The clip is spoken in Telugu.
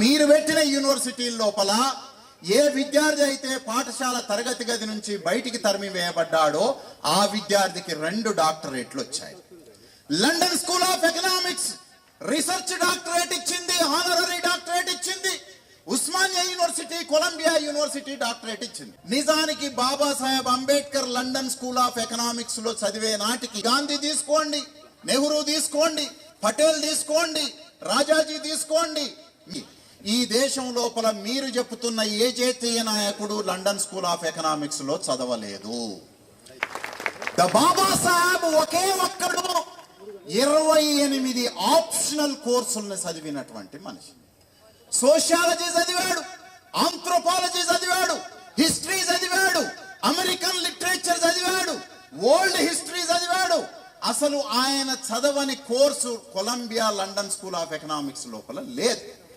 మీరు పెట్టిన యూనివర్సిటీ లోపల ఏ విద్యార్థి అయితే పాఠశాల తరగతి గది నుంచి బయటికి తరిమి వేయబడ్డాడో ఆ విద్యార్థికి రెండు డాక్టరేట్లు వచ్చాయి. London school of economics research doctorate ఇచ్చింది ఆనరరీ డాక్టరేట్ ఇచ్చింది Osmania university Columbia university doctorate ఇచ్చింది. నిజానికి Babasaheb Ambedkar London school of ఎకనామిక్స్లో చదివే నాటికి గాంధీ తీసుకోండి నెహ్రూ తీసుకోండి పటేల్ తీసుకోండి రాజాజీ తీసుకోండి ఈ దేశం లోపల మీరు చెప్తున్న ఏ జాతీయ నాయకుడు లండన్ స్కూల్ ఆఫ్ ఎకనామిక్స్లో చదవలేదు? ద బాబా సాహెబ్ ఒకే ఒక్కడు ఇరవై ఎనిమిది ఆప్షనల్ కోర్సులను చదివినటువంటి మనిషి. సోషియాలజీ చదివాడు ఆంథ్రోపాలజీ చదివాడు హిస్టరీ చదివాడు అమెరికన్ లిటరేచర్ చదివాడు వరల్డ్ హిస్టరీ చదివాడు. అసలు ఆయన చదవని course Columbia London school of economics లోపల లేదు.